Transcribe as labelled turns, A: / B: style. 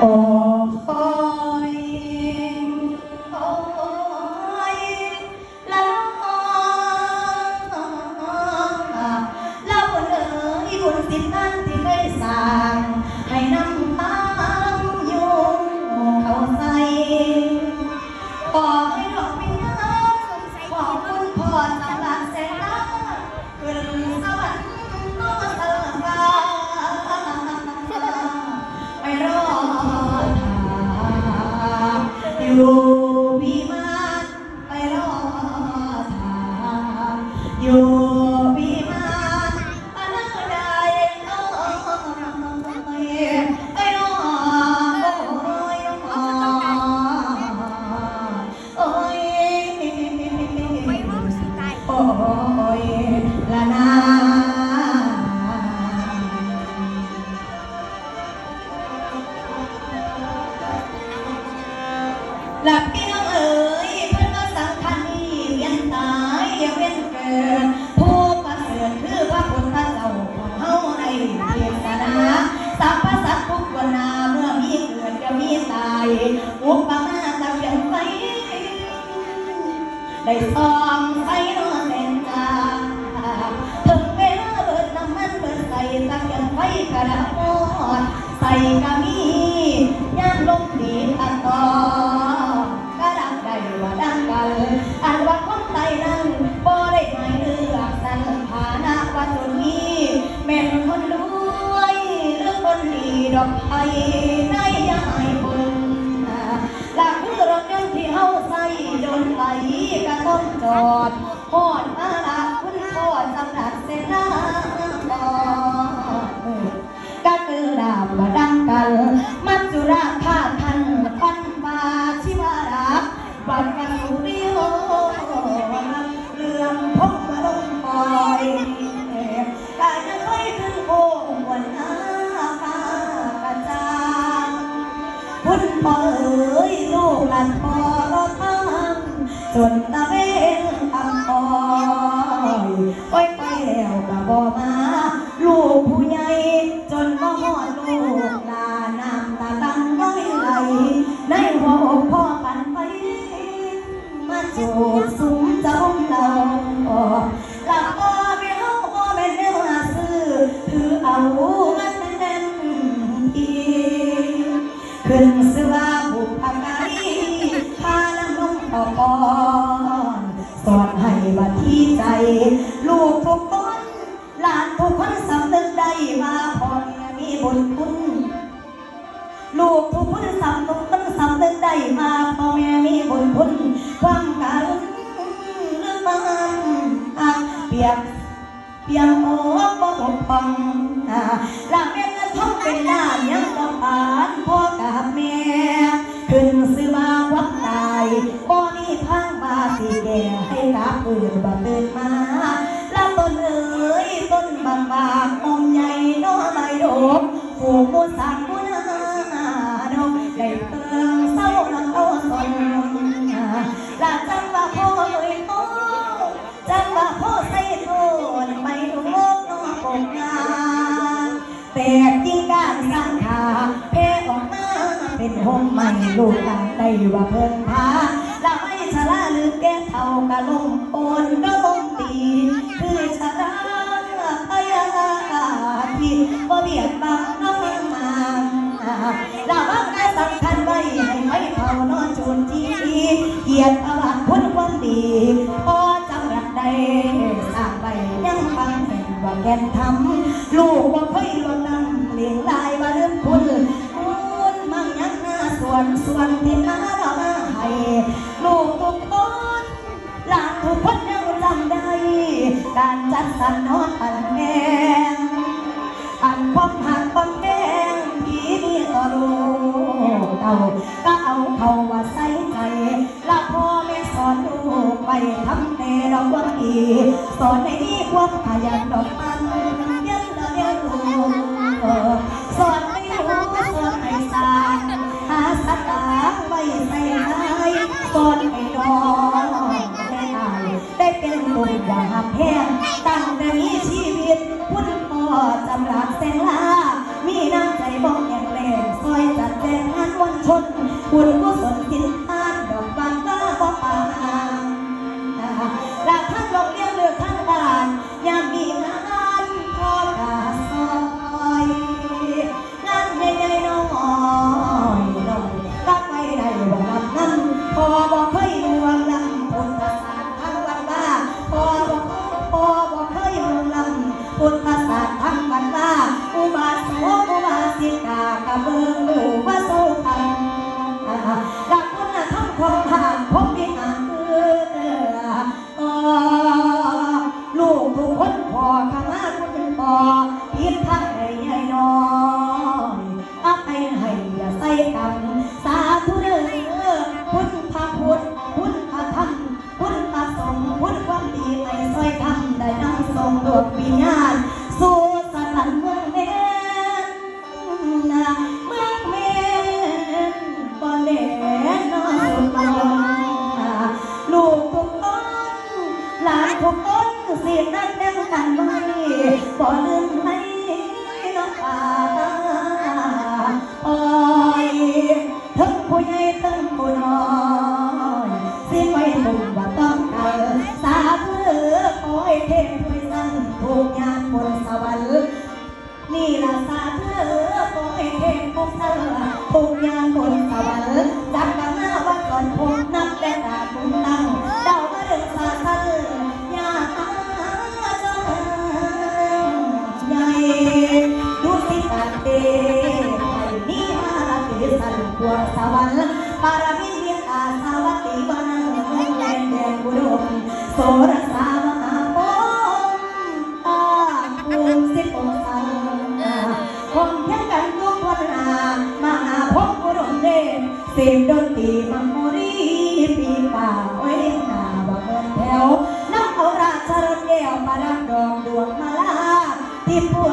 A: โอยู่พิมานไปรอสาอยู่ ดอกไทยในยายบุญหลักคือรถยนต์ที่เฮาใส่โดนไหลก็ต้องจอด พุ่นพ่อเอ๋ยลูกหลานพ่อรอทางจนตะเวนทำคอยโอ้ยไปแล้วก็บ่มา ลูกผู้ใหญ่จนบ่ฮอดลูกลานน้ำตาลังย้ไหลในหัวอกพ่อปันไป มาจูบสุมเจ้าเราหลับก็ไม่เอาก็ไม่เนื้อซื้อถือเอาเงิ บุญคุณลูกทุกคนสำนึกมันสำนึกได้มาพ่อแม่มีบุญคุณความการุณหรือมันอะเปียบเพียงโอ้บ่บกพร่องลาเม็ดเงินท้องเป็นล้ายังบ่ผ่านพ่อกับแม่ขึ้นซื้อมาวัดตายบ่มีทางมาสิแก่ให้กับอื่น ผูกมูสังมูนาดกได้เพิ่งเศร้าลังเอาสนลาจังว่าพ่อเอ๋ยพ่อจังว่าพ่อใส่โทนไม่รู้น้อปกงาแต่ยิ่งการสร้างขาเพออกมาเป็นหงใหม่ลูกตาได้ว่าเพิ่นพาละไม่ชะลาหรือแก่เท่ากะลงโอนก็ลงตีคือชะลาพยาที่บ่เบียดบัง ละว่างานสำคัญไว้ให้ไว้เฝ้านอนจูนทีเกียรติประวัติคนความดีพอจำรักได้สร้างไว้ยังฟังเห็นว่าแกนทำลูกบ่เคยลดน้ำเลี้ยงลายว่าเลืมคุณคุณมั่งยักหน้าส่วนส่วนที่น้าเรามาให้ลูกทุกคนหลานทุกคนยังจำได้ การจัดสรรนอนปัาก็เอาเขาว่าใส่ใจละพ่อแม่สอนลูกไปทำแต่ดอกความดีสอนให้มีความขยันดอกมันยันเรียนรู้สอนให้รู้สอนให้สร้านหาสตางค์ไว้ใส่ให้สอนให้ดอก นบุญกุศลสิน สิไปมุ่งว่าต้องเการสาธุเด้อขอให้เทพช่วยสั่งทุกยางบนสวรรค์นี่ละสาเธอโอ้ยเทพของเธอทุกอย่างบนสวรรค์จากกันหน้าวันก่อนพบนับแต่ตาคุณตั้งเดามาเรื่องสาเธอยาเจ้าใหญ่ดูสิตาเตไอ้นี่มาติสันพวงสวรรค์ รสามหาโพอาภูมิสิบองค์สังเพียงกันทุกวันนามหาพบกุรมเดชเสียงดนตรีมังโมรีปีป่าไว้หนาบ่เงินแถวน้ำเอาราชรถแก้วประดับดอกดวงมาลาที่ผู้